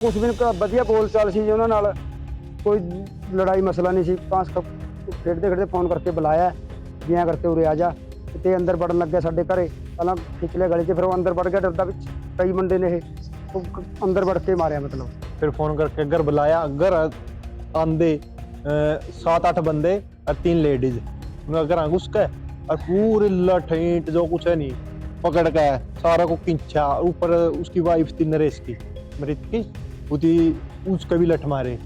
ਕੁਝ ਦਿਨ ਕ- ਵਧੀਆ ਬੋਲ ਚਾਲ ਸੀ ਜੀ ਉਹਨਾਂ ਨਾਲ ਕੋਈ ਲੜਾਈ ਮਸਲਾ ਨਹੀਂ ਸੀ ਪਾਸ ਖੇਡਦੇ ਖੇਡਦੇ ਫੋਨ ਕਰਕੇ ਬੁਲਾਇਆ ਵੀ ਐਂ ਕਰਕੇ ਉਰੇ ਆ ਜਾ ਤੇ ਅੰਦਰ ਵੜਨ ਲੱਗਿਆ ਸਾਡੇ ਘਰੇ ਪਹਿਲਾਂ ਖਿੱਚ ਲਿਆ ਗਲੀ 'ਚ ਫਿਰ ਉਹ ਅੰਦਰ ਵੜ ਗਿਆ ਡਰਦਾ ਵਿੱਚ ਕਈ ਮੁੰਡੇ ਨੇ ਇਹ ਉਹ ਕ- ਅੰਦਰ ਵੜ ਕੇ ਮਾਰਿਆ ਮਤਲਬ फिर फोन करके घर बुलाया घर आंदे सात आठ बंदे और तीन लेडीज उनका घर घुस गए और पूरे लठ ईंट जो कुछ है नहीं पकड़ के सारा को खींचा ऊपर उसकी वाइफ थी नरेश की मृत की ਉਹਦੀ ਉਸਕਾ ਵੀ ਲਠ ਮਾਰੇ।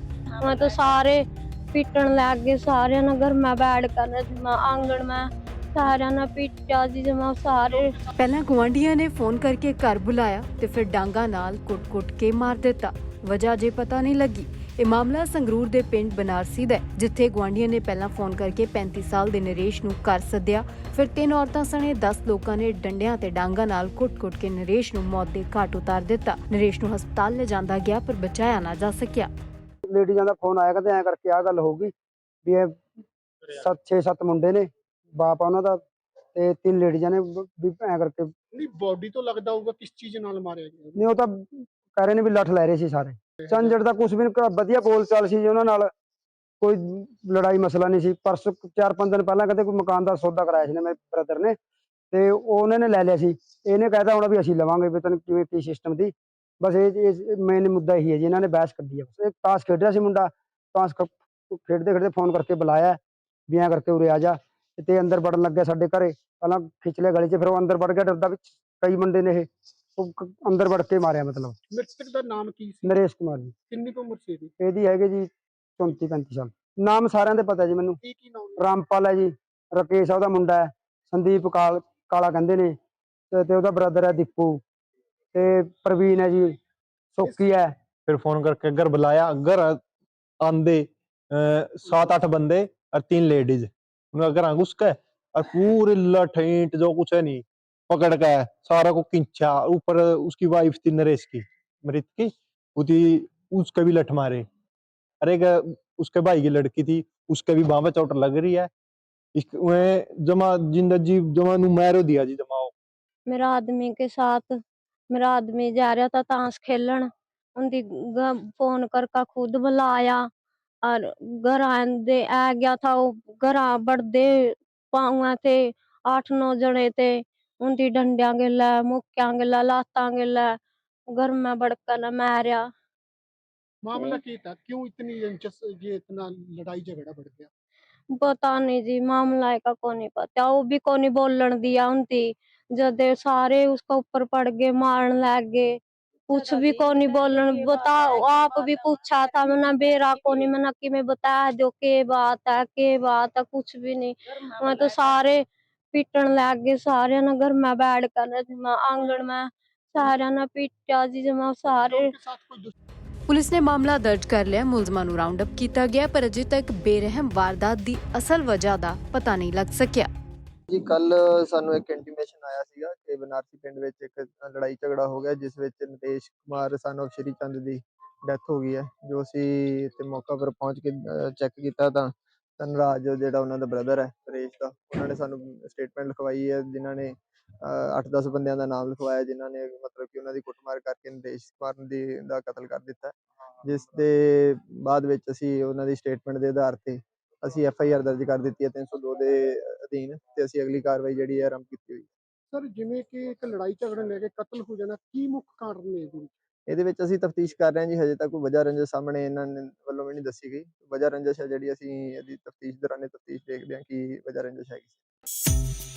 ਮੈਂ ਤਾਂ ਸਾਰੇ ਪੀਟਣ ਲੱਗ ਗਏ ਸਾਰਿਆਂ ਨਾਲ ਘਰ ਮੈਂ ਬੈਠ ਕਰ ਜਮਾ ਆਂਗਣ ਮੈਂ ਸਾਰਿਆਂ ਨਾਲ ਪੀਟਿਆ ਜੀ ਜਮਾ ਸਾਰੇ। ਪਹਿਲਾਂ ਗਵਾਂਢੀਆਂ ਨੇ ਫੋਨ ਕਰਕੇ ਘਰ ਬੁਲਾਇਆ ਤੇ ਫਿਰ ਡਾਂਗਾ ਨਾਲ ਕੁੱਟ-ਕੁੱਟ ਕੇ ਮਾਰ ਦਿੱਤਾ। ਵਜਾ ਜੇ ਪਤਾ ਨਹੀਂ ਲੱਗੀ। ਇਹ ਮਾਮਲਾ ਸੰਗਰੂਰ ਦੇ ਪਿੰਡ ਬਨਾਰਸੀ ਦਾ ਹੈ, ਜਿੱਥੇ ਗੁਆਂਢੀਆਂ ਨੇ ਪਹਿਲਾਂ ਫੋਨ ਕਰਕੇ 35 ਸਾਲ ਦੇ ਨਰੇਸ਼ ਨੂੰ ਘਰ ਸੱਦਿਆ। ਫਿਰ ਤਿੰਨ ਔਰਤਾਂ ਸਣੇ 10 ਲੋਕਾਂ ਨੇ ਡੰਡਿਆਂ ਤੇ ਡਾਂਗਾ ਨਾਲ ਕੁੱਟ-ਕੁੱਟ ਕੇ ਨਰੇਸ਼ ਨੂੰ ਮੌਤ ਦੇ ਘਾਟ ਉਤਾਰ ਦਿੱਤਾ। ਨਰੇਸ਼ ਨੂੰ ਹਸਪਤਾਲ ਲਿਜਾਂਦਾ ਗਿਆ ਪਰ ਬਚਾਇਆ ਨਾ ਜਾ ਸਕਿਆ। ਲੇਡੀਜ਼ਾਂ ਦਾ ਫੋਨ ਆਇਆ ਕਹਿੰਦੇ ਐਂ ਕਰਕੇ ਆਹ ਗੱਲ ਹੋਊਗੀ ਵੀ ਇਹ 7 6 7 ਮੁੰਡੇ ਨੇ ਬਾਪ ਉਹਨਾਂ ਦਾ ਤੇ ਤਿੰਨ ਲੇਡੀਜ਼ਾਂ ਨੇ ਵ- ਵੀ ਐਂ ਕਰਕੇ ਨਹੀਂ ਬਾਡੀ ਤੋਂ ਲੱਗਦਾ ਹੋਊਗਾ ਕਿਸ ਚੀਜ਼ ਨਾਲ ਮਾਰਿਆ ਗਿਆ? ਨਹੀਂ ਉਹ ਤਾਂ ਕਹਿ ਰਹੇ ਨੇ ਵੀ ਲੱਠ ਲੈ ਰਹੇ ਸੀ ਸਾਰੇ। ਚੰਜੜ ਦਾ ਕੁਝ ਵੀ ਕ- ਵਧੀਆ ਬੋਲ ਚਾਲ ਸੀ ਜੀ ਉਹਨਾਂ ਨਾਲ। ਕੋਈ ਲੜਾਈ ਮਸਲਾ ਨਹੀਂ ਸੀ। ਪਰਸੋਂ ਚਾਰ ਪੰਜ ਦਿਨ ਪਹਿਲਾਂ ਕਹਿੰਦੇ ਕੋਈ ਮਕਾਨ ਦਾ ਸੌਦਾ ਕਰਾਇਆ ਸੀ ਨੇ ਮੇਰੇ ਬ੍ਰਦਰ ਨੇ। ਤੇ ਉਹਨਾਂ ਨੇ ਲੈ ਲਿਆ ਸੀ। ਇਹਨੇ ਕਹਿਤਾ ਹੁਣ ਵੀ ਅਸੀਂ ਲਵਾਂਗੇ ਵੀ ਤੈਨੂੰ ਕਿਵੇਂ ਕੀ ਸਿਸਟਮ ਦੀ। ਬਸ ਇਹ ਮੇਨ ਮੁੱਦਾ ਇਹੀ ਹੈ ਜੀ। ਇਹਨਾਂ ਨੇ ਬਹਿਸ ਕੱਢੀ ਹੈ ਬਸ ਇਹ ਤਾਸ਼ ਖੇਡ ਰਿਹਾ ਸੀ ਮੁੰਡਾ। ਤਾਸ਼ ਖੇਡਦੇ ਖੇਡਦੇ ਫੋਨ ਕਰਕੇ ਬੁਲਾਇਆ। ਵੀ ਐਂ ਕਰਕੇ ਉਰੇ ਆ ਜਾ। ਤੇ ਅੰਦਰ ਵੜਨ ਲੱਗਿਆ ਸਾਡੇ ਘਰੇ। ਪਹਿਲਾਂ ਖਿੱਚ ਲਿਆ ਗਲੀ 'ਚ, ਫਿਰ ਉਹ ਅੰਦਰ ਵੜ ਗਿਆ। ਡਰਦਾ ਵਿੱਚ ਕਈ ਮੁੰਡੇ ਨੇ ਇਹ। ਉਹ ਕ- ਅੰਦਰ ਵੜ ਕੇ ਮਾਰਿਆ ਮਤਲਬ ਮ੍ਰਿਤਕ ਦਾ ਨਾਮ ਕੀ ਸੀ ਨਰੇਸ਼ ਕੁਮਾਰ ਜੀ ਕਿੰਨੀ ਕੁ ਉਮਰ ਸੀ ਇਹਦੀ ਇਹਦੀ ਹੈਗੇ ਜੀ 34 35 ਸਾਲ ਨਾਮ ਸਾਰਿਆਂ ਦੇ ਪਤਾ ਜੀ ਮੈਨੂੰ ਕੀ ਕੀ ਨਾਮ ਰਾਮਪਾਲ ਹੈ ਜੀ ਰਕੇਸ਼ ਆ ਉਹਦਾ ਮੁੰਡਾ ਹੈ ਸੰਦੀਪ ਕਾਲ ਕਾਲਾ ਕਹਿੰਦੇ ਨੇ ਤੇ ਤੇ ਉਹਦਾ ਬ੍ਰਦਰ ਹੈ ਦੀਪੂ ਤੇ ਪ੍ਰਵੀਨ ਹੈ ਜੀ ਸੋਕੀ ਹੈ फिर फोन करके घर बुलाया घर आंदे सात आठ बंदे और तीन लेडीज उनका घर घुस गए और पूरे लठ ईंट जो कुछ है नहीं पकड़ के सारा को खींचा ऊपर उसकी वाइफ थी नरेश की मृत की उसी उसके भी लठ मारे अरे एक उसके भाई की लड़की थी उसके भी बाह में चोट लग रही है इस- उन्हें जमा जिंदा जी जमा नु मैरो दिया जी जमाओ मेरा आदमी के साथ मेरा आदमी जा रहा था ताश खेलन उनकी फोन करके खुद बुलाया और घर आंदे आ गया था वो घर बढ़दे पाऊँ थे आठ नौ जने थे उनकी डंडिया गिला मुक्या गिला लाता गिला घर में बड़का न मारिया मामला क्या था क्यों इतनी रंजस ये इतना लड़ाई झगड़ा बढ़ गया पता नहीं जी मामला का को नहीं पता वो भी को नहीं बोलन दिया उनती जब सारे उसका ऊपर पड़ गए मारन लग गए कुछ भी को नहीं बोलन बताओ आप भी पूछा था मैंने बेरा को नहीं मैंने कि मैं बता दो के बात है के बात है कुछ भी नहीं मैं तो सारे पीटन लग गए सारे ना घर में बैठ कर मैं आंगन में सारे ना पीटा जी जमा सारे उनके साथ कोई दुश्मन ਪੁਲਿਸ ਨੇ ਮਾਮਲਾ ਦਰਜ ਕਰ ਲਿਆ ਮੁਲਜ਼ਮਾਂ ਨੂੰ ਰਾਉਂਡ ਅਪ ਕੀਤਾ ਗਿਆ ਪਰ ਅਜੇ ਤੱਕ ਬੇਰਹਿਮ ਵਾਰਦਾਤ ਦੀ ਅਸਲ ਵਜ੍ਹਾ ਦਾ ਪਤਾ ਨਹੀਂ ਲੱਗ ਸਕਿਆ ਜੀ ਕੱਲ ਸਾਨੂੰ ਇੱਕ ਇੰਟੀਮੇਸ਼ਨ ਆਇਆ ਸੀਗਾ ਕਿ ਬਨਾਰਸੀ ਪਿੰਡ ਵਿੱਚ ਇੱਕ ਲੜਾਈ ਝਗੜਾ ਹੋ ਗਿਆ ਜਿਸ ਵਿੱਚ ਨਿਤੇਸ਼ ਕੁਮਾਰ ਸਨ of Shri Chand the death ਹੋ ਗਈ ਹੈ ਜੋ ਅਸੀਂ ਇੱਥੇ ਮੌਕਾ ਪਰ ਪਹੁੰਚ ਕੇ ਚੈੱਕ ਕੀਤਾ ਤਾਂ ਧਨਰਾਜ ਜਿਹੜਾ ਉਹਨਾਂ ਦਾ ਬ੍ਰਦਰ ਹੈ ਨਰੇਸ਼ ਦਾ ਉਹਨਾਂ ਨੇ ਸਾਨੂੰ ਸਟੇਟਮੈਂਟ ਲਿਖਵਾਈ ਹੈ ਜਿਨ੍ਹਾਂ ਨੇ 8-10 ਬੰਦਿਆਂ ਦਾ ਨਾਮ ਲਿਖਵਾਇਆ ਜਿਨ੍ਹਾਂ ਨੇ ਮਤਲਬ ਕਿ ਉਹਨਾਂ ਦੀ ਕੁੱਟਮਾਰ ਕਰਕੇ ਨਿਤੇਸ਼ ਕੁਮਾਰ ਦੀ ਦਾ ਕਤਲ ਕਰ ਦਿੱਤਾ। ਜਿਸ ਦੇ ਬਾਅਦ ਵਿੱਚ ਅਸੀਂ ਉਹਨਾਂ ਦੀ ਸਟੇਟਮੈਂਟ ਦੇ ਆਧਾਰ ਤੇ ਅਸੀਂ ਐਫ ਆਈ ਆਰ ਦਰਜ ਕਰ ਦਿੱਤੀ ਹੈ 302 ਦੇ ਅਧੀਨ ਤੇ ਅਸੀਂ ਅਗਲੀ ਕਾਰਵਾਈ ਜਿਹੜੀ ਹੈ ਆਰੰਭ ਕੀਤੀ ਹੋਈ ਹੈ ਸਰ ਜਿਵੇਂ ਕਿ ਇੱਕ ਲੜਾਈ ਝਗੜਾ ਲੈ ਕੇ ਕਤਲ ਹੋ ਜਾਣਾ ਕੀ ਮੁੱਖ ਕਾਰਨ ਨੇ ਇਹਦੇ ਵਿੱਚ? ਇਹਦੇ ਵਿੱਚ ਅਸੀਂ ਤਫਤੀਸ਼ ਕਰ ਰਹੇ ਹਾਂ ਜੀ, ਹਜੇ ਤੱਕ ਕੋਈ ਵਜ੍ਹਾ ਰੰਜਸ ਸਾਹਮਣੇ ਇਹਨਾਂ ਨੇ ਵੱਲੋਂ ਵੀ ਨਹੀਂ ਦੱਸੀ ਗਈ। ਵਜ੍ਹਾ ਰੰਜਸ ਹੈ ਜਿਹੜੀ ਅਸੀਂ ਇਹਦੀ ਤਫਤੀਸ਼, ਦੌਰਾਨੇ ਤਫਤੀਸ਼ ਦੇਖਦੇ ਹਾਂ ਕਿ ਵਜ੍ਹਾ ਰੰਜਸ ਹੈਗੀ